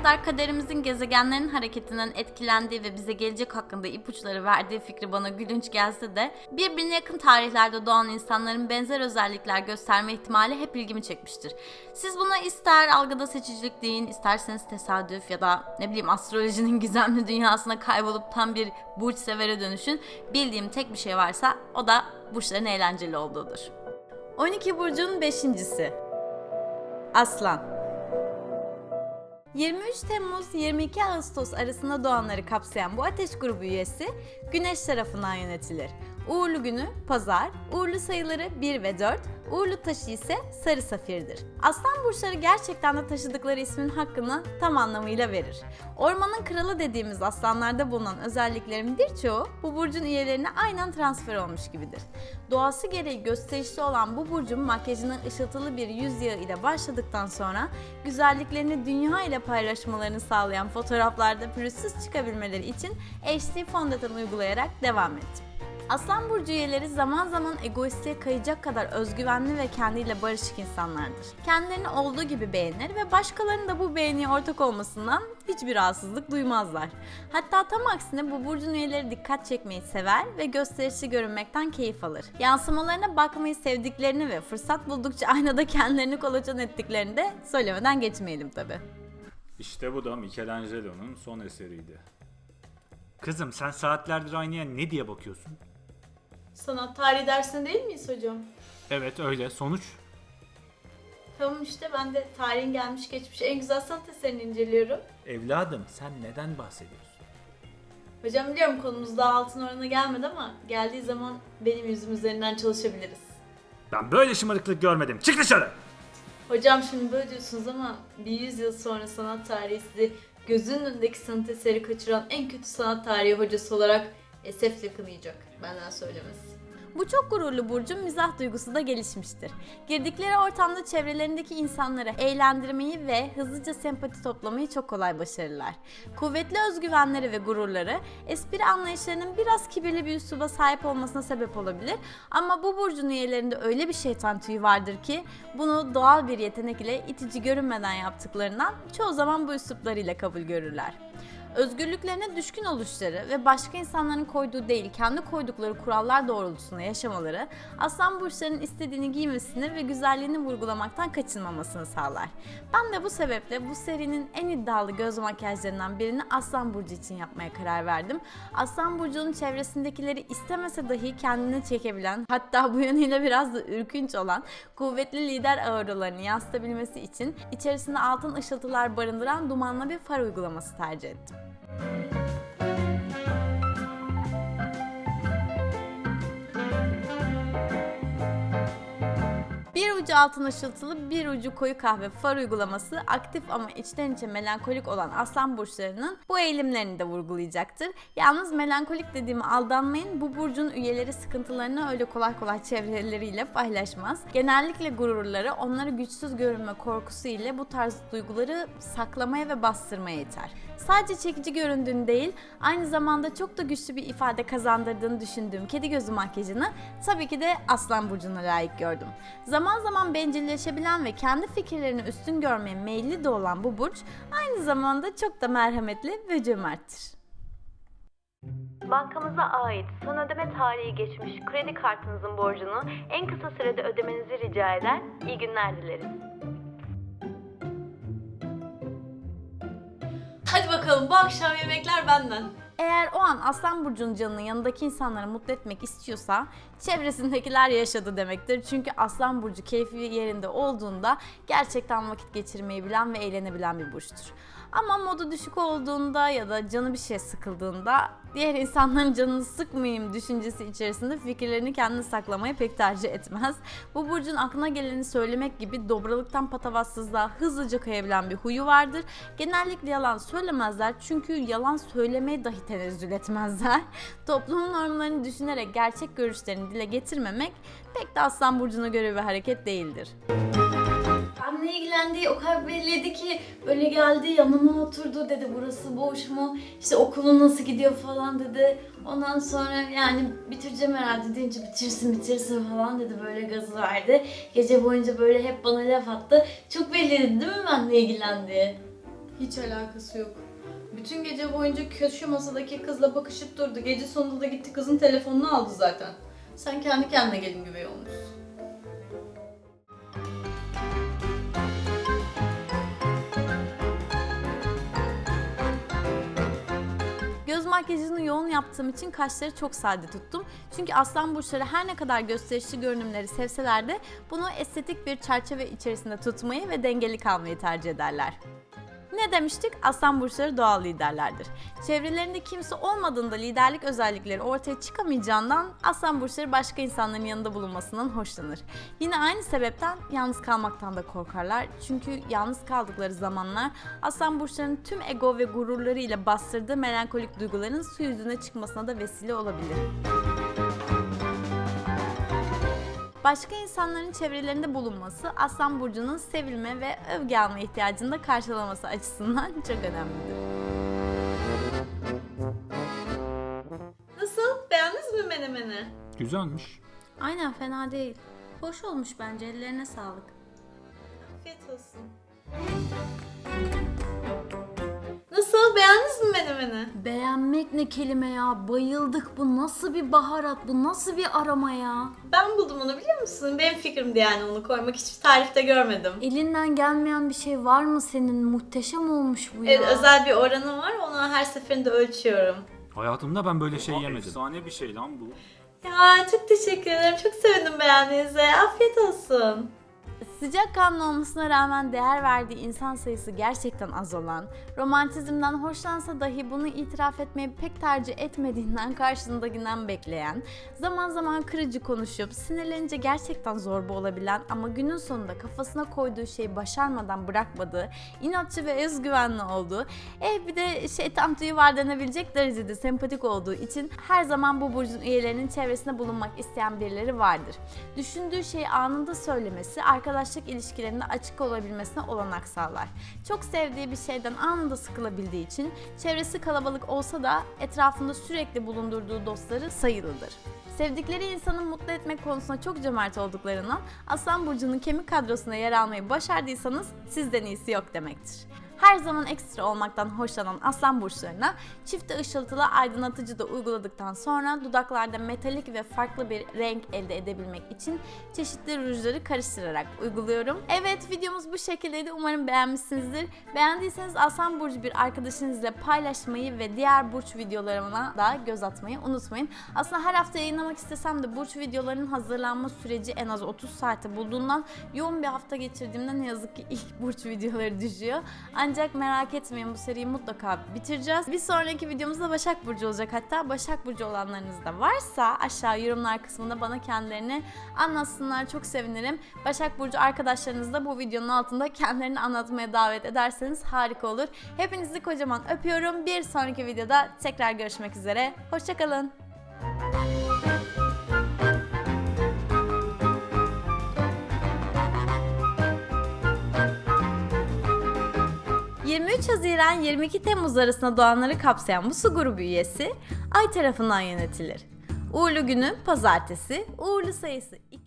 kadar kaderimizin gezegenlerin hareketinden etkilendiği ve bize gelecek hakkında ipuçları verdiği fikri bana gülünç gelse de birbirine yakın tarihlerde doğan insanların benzer özellikler gösterme ihtimali hep ilgimi çekmiştir. Siz buna ister algıda seçicilik deyin, isterseniz tesadüf ya da ne bileyim astrolojinin gizemli dünyasına kaybolup tam bir burç severe dönüşün. Bildiğim tek bir şey varsa o da burçların eğlenceli olduğudur. 12 burcun 5.si Aslan 23 Temmuz 22 Ağustos arasında doğanları kapsayan bu ateş grubu üyesi Güneş tarafından yönetilir. Uğurlu günü pazar, uğurlu sayıları 1 ve 4, uğurlu taşı ise sarı safirdir. Aslan burçları gerçekten de taşıdıkları ismin hakkını tam anlamıyla verir. Ormanın kralı dediğimiz aslanlarda bulunan özelliklerin birçoğu bu burcun üyelerine aynen transfer olmuş gibidir. Doğası gereği gösterişli olan bu burcun makyajına ışıltılı bir yüz yağı ile başladıktan sonra güzelliklerini dünya ile paylaşmalarını sağlayan fotoğraflarda pürüzsüz çıkabilmeleri için HD fondöten uygulayarak devam ettim. Aslan burcu üyeleri zaman zaman egoistliğe kayacak kadar özgüvenli ve kendiyle barışık insanlardır. Kendilerini olduğu gibi beğenir ve başkalarının da bu beğeniye ortak olmasından hiçbir rahatsızlık duymazlar. Hatta tam aksine bu burcun üyeleri dikkat çekmeyi sever ve gösterişli görünmekten keyif alır. Yansımalarına bakmayı sevdiklerini ve fırsat buldukça aynada kendilerini kolaçan ettiklerini de söylemeden geçmeyelim tabi. İşte bu da Michelangelo'nun son eseriydi. Kızım sen saatlerdir aynaya ne diye bakıyorsun? Sanat tarihi dersinde değil miyiz hocam? Evet öyle sonuç. Tamam işte ben de tarihin gelmiş geçmiş en güzel sanat eserini inceliyorum. Evladım sen neden bahsediyorsun? Hocam biliyorum konumuz daha altın oranına gelmedi ama geldiği zaman benim yüzüm üzerinden çalışabiliriz. Ben böyle şımarıklık görmedim. Çık dışarı! Hocam şimdi böyle diyorsunuz ama bir yüzyıl sonra sanat tarihi sizi gözünün önündeki sanat eseri kaçıran en kötü sanat tarihi hocası olarak esefle kınayacak. Benden söylemesi. Bu çok gururlu Burcu'nun mizah duygusu da gelişmiştir. Girdikleri ortamda çevrelerindeki insanları eğlendirmeyi ve hızlıca sempati toplamayı çok kolay başarırlar. Kuvvetli özgüvenleri ve gururları espri anlayışlarının biraz kibirli bir üsluba sahip olmasına sebep olabilir. Ama bu burcun üyelerinde öyle bir şeytan tüyü vardır ki bunu doğal bir yetenek ile itici görünmeden yaptıklarından çoğu zaman bu üsluplarıyla kabul görürler. Özgürlüklerine düşkün oluşları ve başka insanların koyduğu değil kendi koydukları kurallar doğrultusunda yaşamaları aslan burçlarının istediğini giymesini ve güzelliğini vurgulamaktan kaçınmamasını sağlar. Ben de bu sebeple bu serinin en iddialı göz makyajlarından birini aslan burcu için yapmaya karar verdim. Aslan burcunun çevresindekileri istemese dahi kendine çekebilen hatta bu yönüyle biraz da ürkünç olan kuvvetli lider auralarını yansıtabilmesi için içerisinde altın ışıltılar barındıran dumanlı bir far uygulaması tercih ettim. Ucu altın ışıltılı, bir ucu koyu kahve far uygulaması aktif ama içten içe melankolik olan aslan burçlarının bu eğilimlerini de vurgulayacaktır. Yalnız melankolik dediğimi aldanmayın. Bu burcun üyeleri sıkıntılarını öyle kolay kolay çevreleriyle paylaşmaz. Genellikle gururları onları güçsüz görünme korkusu ile bu tarz duyguları saklamaya ve bastırmaya iter. Sadece çekici göründüğünü değil, aynı zamanda çok da güçlü bir ifade kazandırdığını düşündüğüm kedi gözü makyajını tabii ki de Aslan Burcu'na layık gördüm. Zaman zaman bencilleşebilen ve kendi fikirlerini üstün görmeye meyilli de olan bu burç, aynı zamanda çok da merhametli ve cömerttir. Bankamıza ait son ödeme tarihi geçmiş kredi kartınızın borcunu en kısa sürede ödemenizi rica eder. İyi günler dileriz. Hadi bakalım bu akşam yemekler benden. Eğer o an Aslan Burcu'nun canını yanındaki insanları mutlu etmek istiyorsa çevresindekiler yaşadı demektir. Çünkü Aslan Burcu keyfi yerinde olduğunda gerçekten vakit geçirmeyi bilen ve eğlenebilen bir burçtur. Ama modu düşük olduğunda ya da canı bir şey sıkıldığında diğer insanların canını sıkmayayım düşüncesi içerisinde fikirlerini kendine saklamayı pek tercih etmez. Bu burcun aklına geleni söylemek gibi dobralıktan patavatsızlığa hızlıca kayabilen bir huyu vardır. Genellikle yalan söylemezler çünkü yalan söylemeye dahi tenezzül etmezler. Toplumun normlarını düşünerek gerçek görüşlerini dile getirmemek pek de Aslan Burcu'na göre bir hareket değildir. Benle ilgilendiği o kadar belliydi ki böyle geldi yanıma oturdu dedi burası boş mu işte okulun nasıl gidiyor falan dedi. Ondan sonra yani bitireceğim herhalde deyince bitirsin bitirsin falan dedi böyle gazı verdi. Gece boyunca böyle hep bana laf attı. Çok belliydi değil mi benle ilgilendiği? Hiç alakası yok. Bütün gece boyunca köşe masadaki kızla bakışıp durdu. Gece sonunda da gitti kızın telefonunu aldı zaten. Sen kendi kendine gelin güvey olmuşsun. Makyajını yoğun yaptığım için kaşları çok sade tuttum. Çünkü aslan burçları her ne kadar gösterişli görünümleri sevseler de bunu estetik bir çerçeve içerisinde tutmayı ve dengeli kalmayı tercih ederler. Ne demiştik? Aslan burçları doğal liderlerdir. Çevrelerinde kimse olmadığında liderlik özellikleri ortaya çıkamayacağından aslan burçları başka insanların yanında bulunmasından hoşlanır. Yine aynı sebepten yalnız kalmaktan da korkarlar. Çünkü yalnız kaldıkları zamanlar aslan burçlarının tüm ego ve gururları ile bastırdığı melankolik duyguların su yüzüne çıkmasına da vesile olabilir. Başka insanların çevrelerinde bulunması Aslan Burcu'nun sevilme ve övgü alma ihtiyacını da karşılaması açısından çok önemlidir. Nasıl? Beğendiniz mi menemeni? Güzelmiş. Aynen fena değil. Hoş olmuş bence ellerine sağlık. Afiyet olsun. Mi menemeni? Beğenmek ne kelime ya bayıldık bu nasıl bir baharat bu nasıl bir aroma ya. Ben buldum onu biliyor musun? Benim fikrimdi yani onu koymak. Hiçbir tarifte görmedim. Elinden gelmeyen bir şey var mı senin muhteşem olmuş bu ya. Evet, özel bir oranı var. Onu her seferinde ölçüyorum. Hayatımda ben böyle şey Aa, yemedim. Efsane bir şey lan bu. Ya çok teşekkür ederim. Çok sevindim beğendiğinize. Afiyet olsun. Sıcakkanlı olmasına rağmen değer verdiği insan sayısı gerçekten az olan, romantizmden hoşlansa dahi bunu itiraf etmeyi pek tercih etmediğinden karşısındakinden bekleyen, zaman zaman kırıcı konuşup sinirlenince gerçekten zorba olabilen ama günün sonunda kafasına koyduğu şeyi başarmadan bırakmadığı, inatçı ve özgüvenli olduğu, e bir de şeytan tüyü var denebilecek derecede sempatik olduğu için her zaman bu burcun üyelerinin çevresinde bulunmak isteyen birileri vardır. Düşündüğü şeyi anında söylemesi, arkadaşlık ilişkilerinde açık olabilmesine olanak sağlar. Çok sevdiği bir şeyden anında sıkılabildiği için çevresi kalabalık olsa da etrafında sürekli bulundurduğu dostları sayılıdır. Sevdikleri insanı mutlu etmek konusunda çok cömert olduklarından Aslan Burcu'nun kemik kadrosuna yer almayı başardıysanız sizden iyisi yok demektir. Her zaman ekstra olmaktan hoşlanan aslan burçlarına çifte ışıltılı aydınlatıcı da uyguladıktan sonra dudaklarda metalik ve farklı bir renk elde edebilmek için çeşitli rujları karıştırarak uyguluyorum. Evet videomuz bu şekildeydi. Umarım beğenmişsinizdir. Beğendiyseniz Aslan Burcu bir arkadaşınızla paylaşmayı ve diğer burç videolarıma da göz atmayı unutmayın. Aslında her hafta yayınlamak istesem de burç videolarının hazırlanma süreci en az 30 saate bulduğundan yoğun bir hafta geçirdiğimde ne yazık ki ilk burç videoları düşüyor. Ancak merak etmeyin bu seriyi mutlaka bitireceğiz. Bir sonraki videomuzda Başak Burcu olacak hatta. Başak Burcu olanlarınız da varsa aşağı yorumlar kısmında bana kendilerini anlatsınlar. Çok sevinirim. Başak Burcu arkadaşlarınız da bu videonun altında kendilerini anlatmaya davet ederseniz harika olur. Hepinizi kocaman öpüyorum. Bir sonraki videoda tekrar görüşmek üzere. Hoşçakalın. 23 Haziran 22 Temmuz arasında doğanları kapsayan bu su grubu üyesi Ay tarafından yönetilir. Uğurlu günü pazartesi, uğurlu sayısı 2.